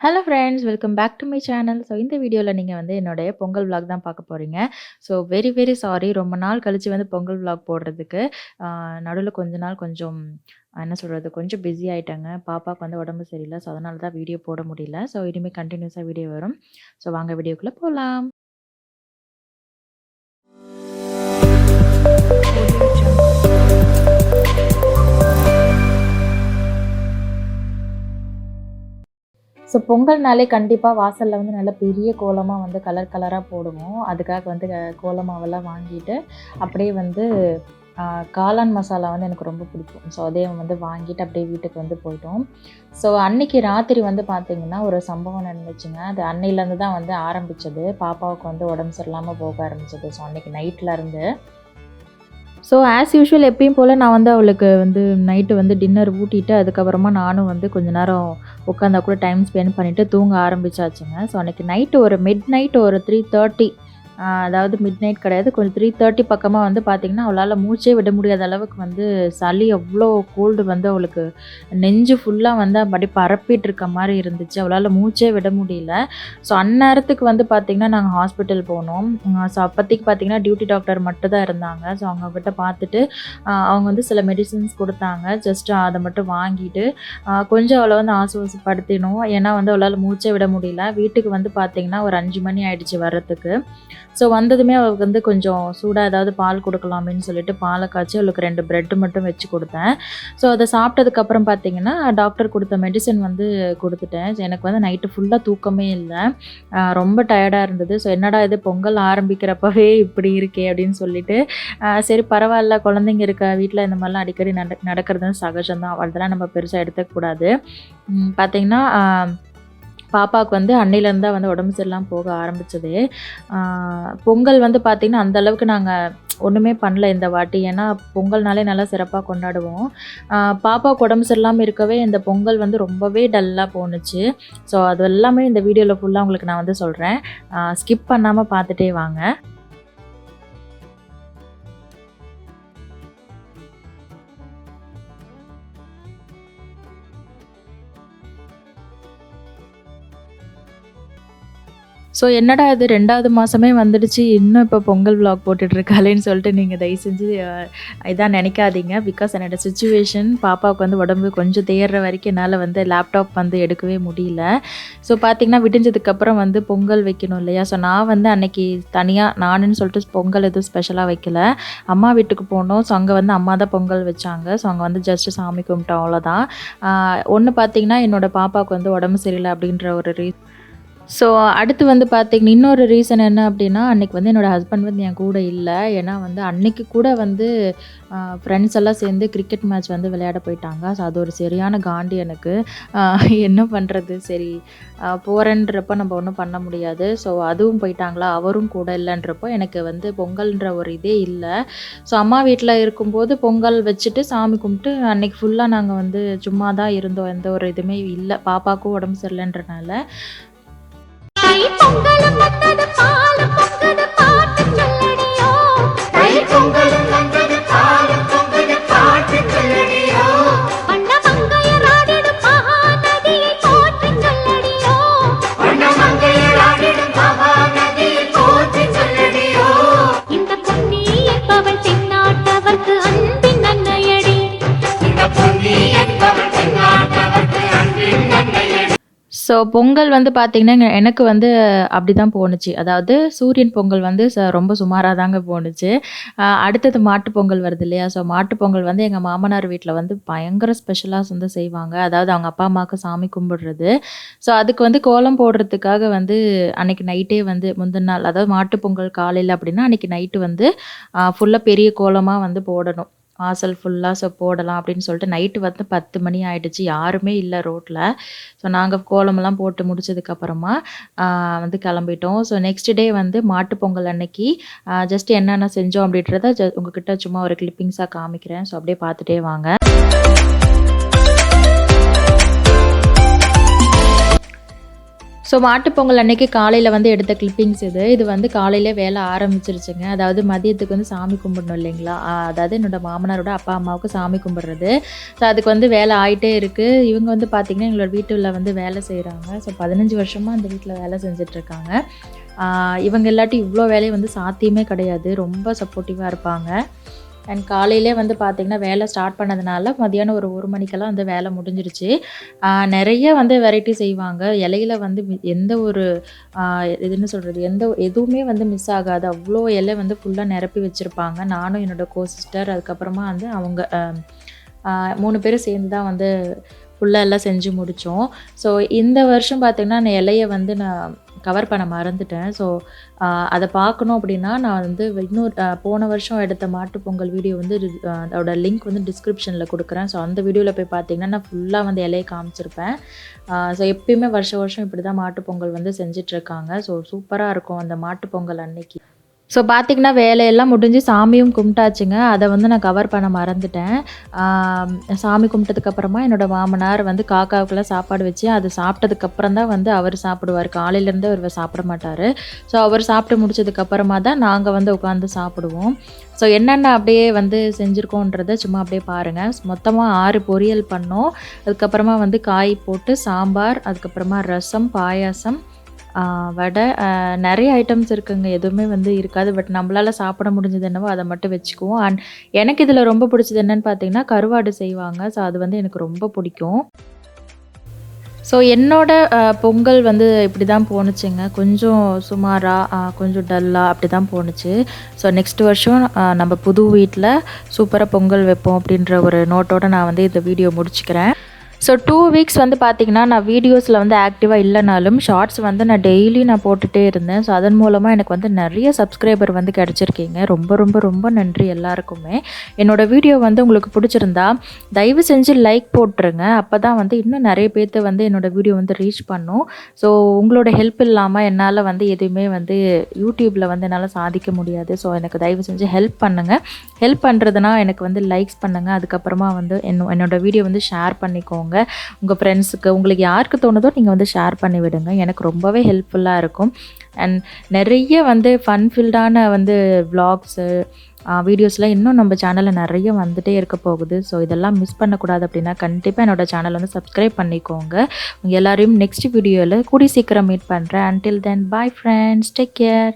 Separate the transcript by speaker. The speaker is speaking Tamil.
Speaker 1: Hello friends welcome back to my channel so இந்த வீடியோவில் நீங்கள் வந்து என்னுடைய பொங்கல் விளாக் தான் பார்க்க போகிறீங்க ஸோ வெரி வெரி சாரி ரொம்ப நாள் கழித்து வந்து பொங்கல் விளாக் போடுறதுக்கு நடுவில் கொஞ்ச நாள் கொஞ்சம் என்ன சொல்கிறது கொஞ்சம் பிஸி ஆகிட்டாங்க பாப்பாவுக்கு வந்து உடம்பு சரியில்லை ஸோ அதனால தான் வீடியோ போட முடியல. ஸோ இனிமேல் கண்டினியூஸாக வீடியோ வரும். ஸோ வாங்க வீடியோக்குள்ளே போகலாம் ஸோ பொங்கல்னாலே கண்டிப்பாக வாசலில் வந்து நல்ல பெரிய கோலமாக வந்து கலர் கலராக போடுவோம். அதுக்காக வந்து க- வாங்கிட்டு அப்படியே வந்து காளான் மசாலா வந்து எனக்கு ரொம்ப பிடிக்கும். ஸோ அதே வந்து வாங்கிட்டு அப்படியே வீட்டுக்கு வந்து போயிட்டோம். ஸோ அன்னைக்கு ராத்திரி வந்து பார்த்திங்கன்னா ஒரு சம்பவம் நடந்துச்சுங்க. அது அன்னையிலேருந்து தான் வந்து ஆரம்பித்தது பாப்பாவுக்கு வந்து உடம்பு சரியில்லாமல் போக ஆரம்பிச்சது. ஸோ அன்னைக்கு நைட்டில் இருந்து ஸோ ஆஸ் யூஷுவல் எப்பயும் போல் நான் வந்து அவளுக்கு வந்து நைட்டு வந்து டின்னர் ஊட்டிட்டு அதுக்கப்புறமா நானும் வந்து கொஞ்ச நேரம் உட்காந்தா கூட டைம் ஸ்பெண்ட் பண்ணிவிட்டு தூங்க ஆரம்பிச்சாச்சுங்க. ஸோ அன்றைக்கி நைட்டு ஒரு மிட் நைட் ஒரு த்ரீ தேர்ட்டி அதாவது மிட் நைட் கிடையாது. கொஞ்சம் த்ரீ தேர்ட்டி பக்கமாக வந்து பார்த்திங்கன்னா அவளால் மூச்சே விட முடியாத அளவுக்கு வந்து சளி அவ்வளோ கோல்டு வந்து அவளுக்கு நெஞ்சு ஃபுல்லாக வந்து அப்படி பரப்பிட்டு இருக்க மாதிரி இருந்துச்சு. அவளால் மூச்சே விட முடியல. ஸோ அந்நேரத்துக்கு வந்து பார்த்திங்கன்னா நாங்கள் ஹாஸ்பிட்டல் போனோம். ஸோ அப்போதைக்கு பார்த்திங்கன்னா டியூட்டி டாக்டர் மட்டும் தான் இருந்தாங்க. ஸோ அவங்கக்கிட்ட பார்த்துட்டு அவங்க வந்து சில மெடிசின்ஸ் கொடுத்தாங்க. ஜஸ்ட் அதை மட்டும் வாங்கிட்டு கொஞ்சம் அவளை வந்து ஆசுவாசப்படுத்தினோம். ஏன்னா வந்து அவளால் மூச்சே விட முடியல. வீட்டுக்கு வந்து பார்த்திங்கன்னா ஒரு அஞ்சு மணி ஆயிடுச்சு வர்றதுக்கு. ஸோ வந்ததுமே அவளுக்கு வந்து கொஞ்சம் சூடாக ஏதாவது பால் கொடுக்கலாமேன்னு சொல்லிட்டு பாலை காய்ச்சி அவளுக்கு ரெண்டு பிரெட்டு மட்டும் வச்சு கொடுத்தேன். ஸோ அதை சாப்பிட்டதுக்கப்புறம் பார்த்தீங்கன்னா டாக்டர் கொடுத்த மெடிசன் வந்து கொடுத்துட்டேன். எனக்கு வந்து நைட்டு ஃபுல்லாக தூக்கமே இல்லை. ரொம்ப டயர்டாக இருந்தது. ஸோ என்னடா இது பொங்கல் ஆரம்பிக்கிறப்பவே இப்படி இருக்கே அப்படின்னு சொல்லிட்டு சரி பரவாயில்ல குழந்தைங்க இருக்க வீட்டில் இந்த மாதிரிலாம் அடிக்கடி நட நடக்கிறது சகஜம்தான். அதெல்லாம் நம்ம பெருசாக எடுத்துக்கூடாது பார்த்தீங்கன்னா பாப்பாவுக்கு வந்து அன்னையிலேருந்து தான் வந்து உடம்பு சரியில்லாமல் போக ஆரம்பிச்சது. பொங்கல் வந்து பார்த்திங்கன்னா அந்த அளவுக்கு நாங்கள் ஒன்றுமே பண்ணல இந்த வாட்டி. ஏன்னா பொங்கல்னாலே நல்லா சிறப்பாக கொண்டாடுவோம். பாப்பாவுக்கு உடம்பு சரியில்லாமல் இருக்கவே இந்த பொங்கல் வந்து ரொம்பவே டல்லாக போணுச்சு. ஸோ அது எல்லாமே இந்த வீடியோவில் ஃபுல்லாக உங்களுக்கு நான் வந்து சொல்கிறேன் ஸ்கிப் பண்ணாமல் பார்த்துட்டே வாங்க. ஸோ என்னடா இது? ரெண்டாவது மாதமே வந்துடுச்சு. இன்னும் இப்போ பொங்கல் விளாக் போட்டுட்ருக்காளேன்னு சொல்லிட்டு நீங்கள் தயவு செஞ்சு இதான் நினைக்காதீங்க. பிகாஸ் என்னோட சுச்சுவேஷன் பாப்பாவுக்கு வந்து உடம்பு கொஞ்சம் தேர்ற வரைக்கும் என்னால் வந்து லேப்டாப் வந்து எடுக்கவே முடியல. ஸோ பார்த்தீங்கன்னா விடிஞ்சதுக்கப்புறம் வந்து பொங்கல் வைக்கணும் இல்லையா? ஸோ நான் வந்து அன்னைக்கு தனியாக நானுன்னு சொல்லிட்டு பொங்கல் எதுவும் ஸ்பெஷலாக வைக்கல. அம்மா வீட்டுக்கு போனோம். ஸோ அங்கே வந்து அம்மா தான் பொங்கல் வச்சாங்க. ஸோ அங்கே வந்து ஜஸ்ட் சாமி கும்பிட்டோம் அவ்வளோதான் ஒன்று பார்த்தீங்கன்னா என்னோடய பாப்பாவுக்கு வந்து உடம்பு சரியில்லை அப்படின்ற ஒரு ரீ ஸோ அடுத்து வந்து பார்த்தீங்கன்னா இன்னொரு ரீசன் என்ன அப்படின்னா அன்றைக்கி வந்து என்னோடய ஹஸ்பண்ட் வந்து என் கூட இல்லை. ஏன்னா வந்து அன்னைக்கு கூட வந்து ஃப்ரெண்ட்ஸ் எல்லாம் சேர்ந்து கிரிக்கெட் மேட்ச் வந்து விளையாட போயிட்டாங்க. ஸோ அது ஒரு சரியான காண்டி எனக்கு. என்ன பண்ணுறது சரி போகிறேன்றப்ப நம்ம ஒன்றும் பண்ண முடியாது. ஸோ அதுவும் போயிட்டாங்களா? அவரும் கூட இல்லைன்றப்போ எனக்கு வந்து பொங்கல்ன்ற ஒரு இதே இல்லை. ஸோ அம்மா வீட்டில் இருக்கும்போது பொங்கல் வச்சுட்டு சாமி கும்பிட்டு அன்னைக்கு ஃபுல்லாக நாங்கள் வந்து சும்மா தான் இருந்தோம். எந்த ஒரு இதுவுமே இல்லை. பாப்பாவுக்கும் உடம்பு சரியில்லைன்றனால.
Speaker 2: பொங்கலும் வந்தது
Speaker 3: பா.
Speaker 1: ஸோ பொங்கல் வந்து பார்த்திங்கன்னா எனக்கு வந்து அப்படி தான் போணுச்சு. அதாவது சூரியன் பொங்கல் வந்து ச- ரொம்ப சுமாராக தாங்க போணுச்சு. அடுத்தது மாட்டு பொங்கல் வருது இல்லையா? ஸோ மாட்டு பொங்கல் வந்து எங்கள் மாமனார் வீட்டில் வந்து பயங்கர ஸ்பெஷலாக வந்து செய்வாங்க. அதாவது அவங்க அப்பா அம்மாவுக்கு சாமி கும்பிடுறது. ஸோ அதுக்கு வந்து கோலம் போடுறதுக்காக வந்து அன்னைக்கு நைட்டே வந்து முந்தின நாள் அதாவது மாட்டு பொங்கல் காலையில் அப்படின்னா அன்னைக்கு நைட்டு வந்து ஃபுல்லாக பெரிய கோலமாக வந்து போடணும். வாசல் ஃபுல்லாக ஸோ போடலாம் அப்படின்னு சொல்லிட்டு நைட்டு வந்து பத்து மணி ஆகிடுச்சு யாருமே இல்லை ரோட்டில் ஸோ நாங்கள் கோலமெல்லாம் போட்டு முடிச்சதுக்கப்புறமா வந்து கிளம்பிட்டோம். ஸோ நெக்ஸ்ட் டே வந்து மாட்டுப்பொங்கல் அன்னைக்கு ஜஸ்ட் என்னென்ன செஞ்சோம் அப்படின்றத ஜ உங்ககிட்ட சும்மா ஒரு கிளிப்பிங்ஸாக காமிக்கிறேன். ஸோ அப்படியே பார்த்துட்டே வாங்க. ஸோ மாட்டுப்பொங்கல் அன்னைக்கு காலையில் வந்து எடுத்த கிளிப்பிங்ஸ் இது. இது வந்து காலையிலே வேலை ஆரம்பிச்சிருச்சுங்க. அதாவது மதியத்துக்கு வந்து சாமி கும்பிடணும் இல்லைங்களா? அதாவது என்னோட மாமனாரோட அப்பா அம்மாவுக்கு சாமி கும்பிட்றது. ஸோ அதுக்கு வந்து வேலை ஆகிட்டே இருக்குது இவங்க வந்து பார்த்திங்கன்னா எங்களோட வீட்டில் வந்து வேலை செய்கிறாங்க ஸோ பதினஞ்சு வருஷமாக அந்த வீட்டில் வேலை செஞ்சிட்ருக்காங்க. இவங்க இல்லாட்டி இவ்வளோ வேலையை வந்து சாத்தியமே கிடையாது. ரொம்ப சப்போர்ட்டிவாக இருப்பாங்க. அண்ட் காலையிலே வந்து பார்த்திங்கன்னா வேலை ஸ்டார்ட் பண்ணதுனால மதியானம் ஒரு ஒரு மணிக்கெல்லாம் வந்து வேலை முடிஞ்சிருச்சு. நிறைய வந்து வெரைட்டி செய்வாங்க. இலையில வந்து மி- எந்த ஒரு இதுன்னு சொல்கிறது எந்த எதுவுமே வந்து மிஸ் ஆகாது. அவ்வளோ இலை வந்து ஃபுல்லாக நிரப்பி வச்சுருப்பாங்க. நானும் என்னோட கோ சிஸ்டர் அதுக்கப்புறமா வந்து அவங்க மூணு பேரும் சேர்ந்து தான் வந்து ஃபுல்லாக எல்லாம் செஞ்சு முடித்தோம் ஸோ இந்த வருஷம் பார்த்திங்கன்னா நான் இலையை வந்து நான் கவர் பண்ண மறந்துட்டேன். ஸோ அதை பார்க்கணும் அப்படின்னா நான் வந்து இன்னொரு போன வருஷம் எடுத்த மாட்டு பொங்கல் வீடியோ வந்து அதோட லிங்க் வந்து டிஸ்கிரிப்ஷனில் கொடுக்குறேன். ஸோ அந்த வீடியோவில் போய் பார்த்தீங்கன்னா நான் ஃபுல்லாக வந்து இலையை காமிச்சிருப்பேன். ஸோ எப்பயுமே வருஷம் வருஷம் இப்படி தான் மாட்டுப் பொங்கல் வந்து செஞ்சிட்ருக்காங்க ஸோ சூப்பராக இருக்கும் அந்த மாட்டுப் பொங்கல் அன்னைக்கு. ஸோ பார்த்திங்கன்னா வேலையெல்லாம் முடிஞ்சு சாமியும் கும்பிட்டாச்சுங்க. அதை வந்து நான் கவர் பண்ண மறந்துட்டேன். சாமி கும்பிட்டதுக்கப்புறமா என்னோடய மாமனார் வந்து காக்காவுக்கெல்லாம் சாப்பாடு வச்சு அது சாப்பிட்டதுக்கப்புறம் தான் வந்து அவர் சாப்பிடுவார். காலையிலேருந்து அவர் சாப்பிட மாட்டார். ஸோ அவர் சாப்பிட்டு முடிச்சதுக்கப்புறமா தான் நாங்கள் வந்து உட்காந்து சாப்பிடுவோம். ஸோ என்னென்ன அப்படியே வந்து செஞ்சுருக்கோன்றத சும்மா அப்படியே பாருங்கள் மொத்தமாக ஆறு பொரியல் பண்ணோம். அதுக்கப்புறமா வந்து காய் போட்டு சாம்பார் அதுக்கப்புறமா ரசம் பாயாசம் வடை நிறைய ஐட்டம்ஸ் இருக்குங்க. எதுவுமே வந்து இருக்காது. பட் நம்மளால் சாப்பிட முடிஞ்சது என்னவோ அதை மட்டும் வச்சுக்குவோம். அண்ட் எனக்கு இதில் ரொம்ப பிடிச்சது என்னன்னு பார்த்தீங்கன்னா கருவாடு செய்வாங்க. ஸோ அது வந்து எனக்கு ரொம்ப பிடிக்கும். ஸோ என்னோட பொங்கல் வந்து இப்படி தான் போணுச்சுங்க. கொஞ்சம் சுமாராக கொஞ்சம் டல்லாக அப்படி தான் போணுச்சு. ஸோ நெக்ஸ்ட் வருஷம் நம்ம புது வீட்டில் சூப்பராக பொங்கல் வைப்போம் அப்படின்ற ஒரு நோட்டோட நான் வந்து இந்த வீடியோ முடிச்சுக்கிறேன். ஸோ டூ வீக்ஸ் வந்து பார்த்திங்கன்னா நான் வீடியோஸில் வந்து ஆக்டிவாக இல்லைனாலும் ஷார்ட்ஸ் வந்து நான் டெய்லி நான் போட்டுகிட்டே இருந்தேன். ஸோ அதன் மூலமாக எனக்கு வந்து நிறைய சப்ஸ்கிரைபர் வந்து கிடச்சிருக்கீங்க. ரொம்ப ரொம்ப ரொம்ப நன்றி எல்லாருக்குமே. என்னோடய வீடியோ வந்து உங்களுக்கு பிடிச்சிருந்தா தயவு செஞ்சு லைக் போட்டுருங்க. அப்போ தான் வந்து இன்னும் நிறைய பேர்த்து வந்து என்னோட வீடியோ வந்து ரீச் பண்ணும். ஸோ உங்களோட ஹெல்ப் இல்லாமல் என்னால் வந்து எதுவுமே வந்து யூடியூப்பில் வந்து என்னால் சாதிக்க முடியாது. ஸோ எனக்கு தயவு செஞ்சு ஹெல்ப் பண்ணுங்கள் ஹெல்ப் பண்ணுறதுனா எனக்கு வந்து லைக்ஸ் பண்ணுங்கள் அதுக்கப்புறமா வந்து என்ன என்னோட வீடியோ வந்து ஷேர் பண்ணிக்கோங்க. உங்கள் ஃப்ரெண்ட்ஸுக்கு உங்களுக்கு யாருக்கு தோணுதோ நீங்கள் வந்து ஷேர் பண்ணி விடுங்க. எனக்கு ரொம்பவே ஹெல்ப்ஃபுல்லாக இருக்கும். அண்ட் நிறைய வந்து ஃபன் ஃபில்டான வந்து வ்ளாக்ஸு வீடியோஸ்லாம் இன்னும் நம்ம சேனலில் நிறைய வந்துகிட்டே இருக்க போகுது. ஸோ இதெல்லாம் மிஸ் பண்ணக்கூடாது அப்படின்னா கண்டிப்பாக என்னோடய சேனல் வந்து சப்ஸ்கிரைப் பண்ணிக்கோங்க. உங்கள் எல்லாரையும் நெக்ஸ்ட் வீடியோவில் கூடி சீக்கிரம் மீட் பண்ணுறேன் until then bye friends take care